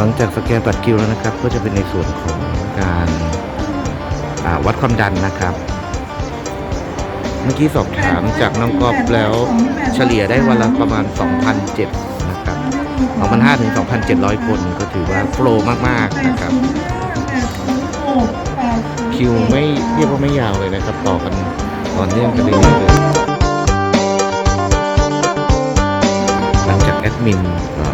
ลังจากสแกนบัตรคิวแล้วนะครับ ก็จะเป็นในส่วนของการวัดความดันนะครับ เมื่อกี้สอบถามจากน้องกอบแล้วเฉลี่ยได้วันละประมาณ 2,007นะครับ2,500ถึง2,700 คนก็ถือว่าโปรมาก ๆ นะครับ คิวไม่เรียกว่าไม่ยาวเลยนะครับ ต่อกันต่อเนื่องกันเลยๆเลยหลังจากแอดมินเ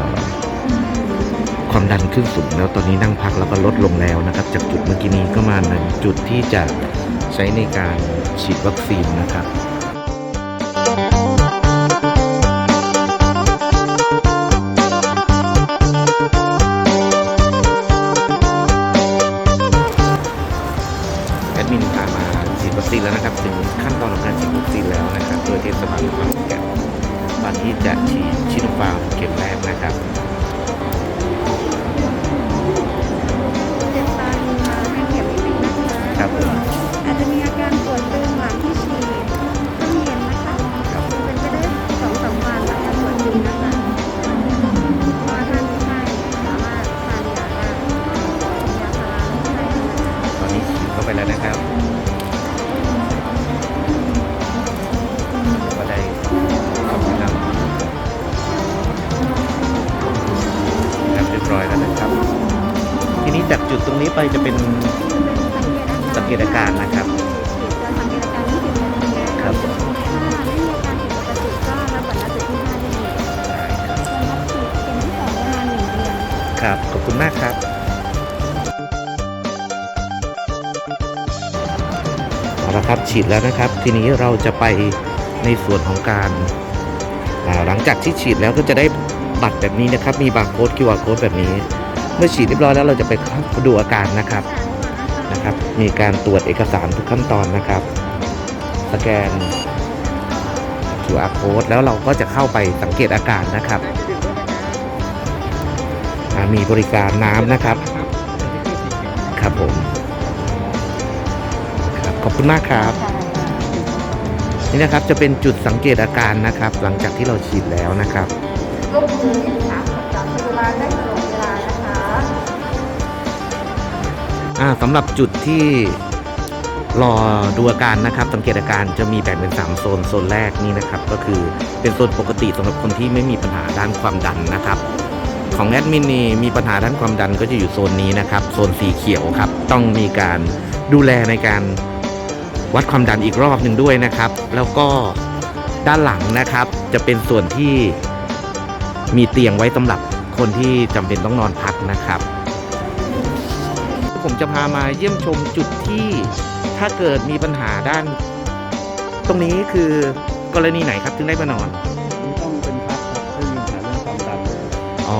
ความดันขึ้นสูงแล้วตอนนี้นั่งพักแล้วก็ลดลงแล้วนะครับ จากจุดเมื่อกี้นี้ก็มาหนึ่งจุดที่จะใช้ในการฉีดวัคซีนนะครับ รงนี้ไปจะเป็นสังเกตอาการนะครับฉีดจะสังเกตอาการที่สิบนาทีนะครับผมถ้าไม่มีอาการผิดปกติก็รับบัตรนัดจุดที่ห้าได้เลยรับฉีดเข็มที่สองประมาณหนึ่งเดือนครับขอบคุณมากครับเอาละครับฉีดแล้วนะครับ ทีนี้เราจะไปในส่วนของการอ่าหลังจากที่ฉีดแล้วก็จะได้บัตรแบบนี้นะครับ มีบาร์โค้ด QR โค้ดแบบนี้ เมื่อฉีดเรียบร้อยแล้วเราจะไปดูอาการนะครับนะครับ มีการตรวจเอกสารทุกขั้นตอนนะครับ สแกน QR โค้ดแล้วเราก็จะเข้าไปสังเกตอาการนะครับ มีบริการน้ำนะครับ ครับผมครับขอบคุณมากครับ นี่นะครับจะเป็นจุดสังเกตอาการนะครับ หลังจากที่เราฉีดแล้วนะครับ สำหรับจุดที่รอดูอาการนะครับสังเกตอาการจะมีแบ่งเป็น 3 โซนโซนแรกนี่นะครับ ก็คือเป็นโซนปกติสำหรับคนที่ไม่มีปัญหาด้านความดันนะครับ ของแอดมินนี่มีปัญหาด้านความดันก็จะอยู่โซนนี้นะครับ โซนสีเขียวครับ ต้องมีการดูแลในการวัดความดันอีกรอบหนึ่งด้วยนะครับ แล้วก็ด้านหลังนะครับ จะเป็นส่วนที่มีเตียงไว้สำหรับคนที่จำเป็นต้องนอนพักนะครับ ผมจะพามาเยี่ยมชมจุดที่ถ้าเกิดมีปัญหาด้าน ตรงนี้คือกรณีไหนครับถึงได้มานอนต้องเป็นพักครับเพื่อมีปัญหาเรื่องความดันอ๋อ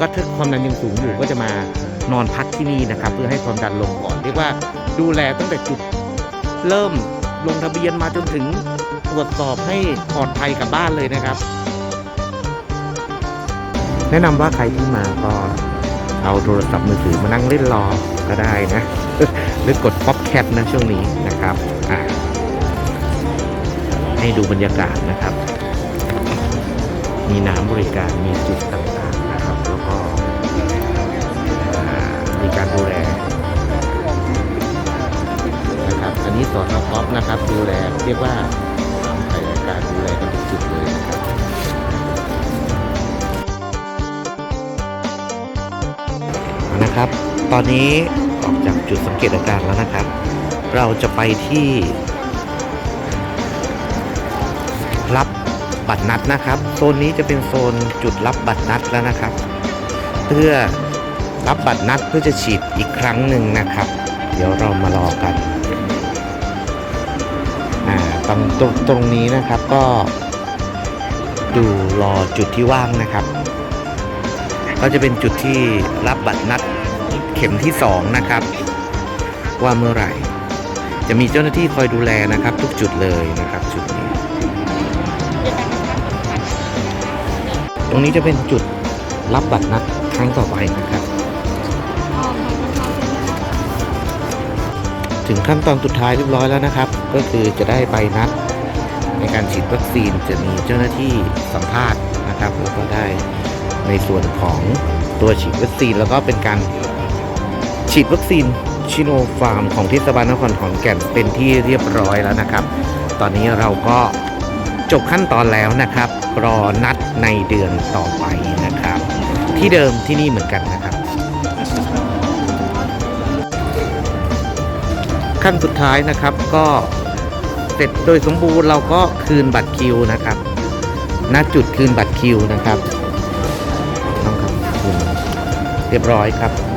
ก็ถ้าความดันยังสูงอยู่ก็จะมานอนพักที่นี่นะครับ เพื่อให้ความดันลงก่อน เรียกว่าดูแลตั้งแต่จุดเริ่มลงทะเบียนมาจนถึงตรวจสอบให้ปลอดภัยกลับบ้านเลยนะครับ แนะนำว่าใครที่มาก็เอาโทรศัพท์มือถือมานั่งเล่นรอ ก็ได้นะ หรือกดป๊อปแคปนะช่วงนี้นะครับให้ดูบรรยากาศนะครับ มีน้ำบริการมีจุดต่างๆนะครับ แล้วก็มีการดูแลนะครับ อันนี้สอทก๊อฟนะครับ ดูแลเรียกว่าใส่การดูแลกันทุกจุดเลยนะครับนะครับ ตอนนี้ออกจากจุดสังเกตอาการแล้วนะครับ เราจะไปที่ รับบัตรนัดนะครับ โซนนี้จะเป็นโซนจุดรับบัตรนัดแล้วนะครับ เพื่อรับบัตรนัดเพื่อจะฉีดอีกครั้งหนึ่งนะครับ เดี๋ยวเรามารอกันตรงตรงตรงนี้นะครับก็ดูรอจุดที่ว่างนะครับ ก็จะเป็นจุดที่รับบัตรนัด เข็มที่สองนะครับ ว่าเมื่อไหร่ จะมีเจ้าหน้าที่คอยดูแลนะครับ ทุกจุดเลยนะครับจุดนี้ ตรงนี้จะเป็นจุดรับบัตรนัดครั้งต่อไปนะครับ ถึงขั้นตอนสุดท้ายเรียบร้อยแล้วนะครับ ก็คือจะได้ใบนัดในการฉีดวัคซีนจะมีเจ้าหน้าที่สัมภาษณ์นะครับแล้วก็ได้ในส่วนของตัวฉีดวัคซีนแล้วก็เป็นการ ฉีดวัคซีนชิโนฟาร์มของเทศบาลนครขอนแก่นเป็นที่เรียบร้อยแล้วนะครับ ตอนนี้เราก็จบขั้นตอนแล้วนะครับ รอนัดในเดือนต่อไปนะครับ ที่เดิมที่นี่เหมือนกันนะครับ ขั้นสุดท้ายนะครับก็เสร็จโดยสมบูรณ์เราก็คืนบัตรคิวนะครับณจุดคืนบัตรคิวนะครับต้องครับคืนเรียบร้อยครับ